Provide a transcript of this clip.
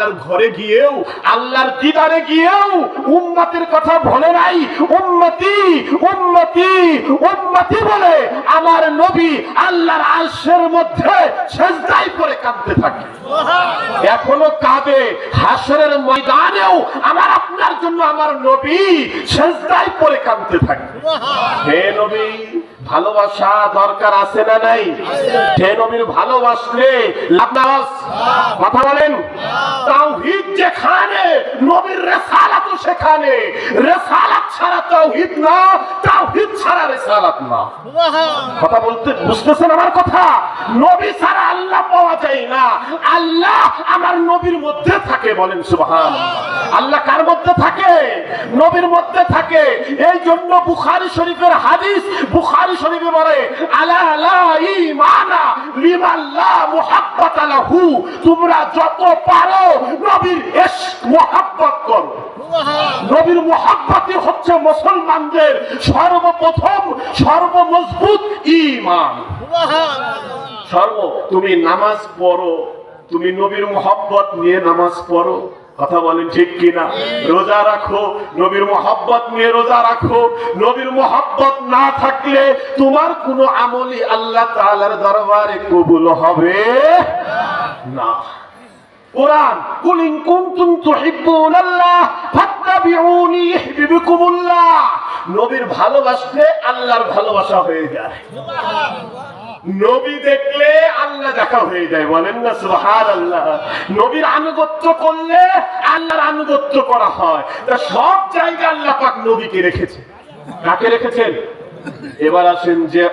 আল্লাহর ঘরে গিয়েও, আল্লাহর দিদারে গিয়েও উম্মতের কথা বলে নাই। উম্মতি উম্মতি উম্মতি বলে আমার নবী আল্লাহর আরশের মধ্যে সেজদাই করে কাঁদতে থাকে। এখনও কাঁদে। হাসরের ময়দানেও আমার আপনার জন্য আমার নবী সেজদাই করে কাঁদতে থাকে। নবী ভালোবাসা দরকার আছে না নাই? হে নবীর ভালোবাসলে কথা বলেন? তাও যেখানে সেখানে রেসালাত ছাড়া তাওহীদ না, তাওহীদ ছাড়া রেসালাত না। কথা বলতে বুঝতেছেন আমার কথা? নবী ছাড়া আল্লাহ পাওয়া যায় না। আল্লাহ আমার নবীর মধ্যে থাকে বলেন সুবহান। আল্লাহ কার মধ্যে থাকে? নবীর মধ্যে থাকে। এই জন্য বুখারী শরীফের হাদিস, বুখারী শরীফে বলে, আলা লা ঈমানা লিমান লা মুহাব্বাতা লাহু। তোমরা যত পারো নবীর ইশক মুহাব্বত করো নবীর মোহাব্বতই হচ্ছে মুসলমানদের সর্বপ্রথম, সর্বমজবুত ঈমান। সর্ব, তুমি নামাজ পড়ো, তুমি নবীর মোহাব্বত নিয়ে নামাজ পড়ো। কথা বলেন ঠিক কিনা? রোজা রাখো, নবীর মোহাব্বত নিয়ে রোজা রাখো। নবীর মোহাব্বত না থাকলে তোমার কোনো আমলই আল্লাহ তাআলার দরবারে কবুল হবে না। কোরআন, কুল ইন কুনতুম তুহিব্বুনাল্লাহ ফাত্তাবিউনি ইউহিব্বুকুমুল্লাহ। নবীর ভালোবাসলে আল্লাহর ভালোবাসা হয়ে যায়। নবী দেখলে আল্লাহ দেখা হয়ে যায়, বলেন না সুহার আল্লাহ নবীর আনুগত্য করলে আল্লাহর আনুগত্য করা হয়। তা সব জায়গায় আল্লাহ পাক নবীকে রেখেছে। কাকে রেখেছেন? এবার আসেন যে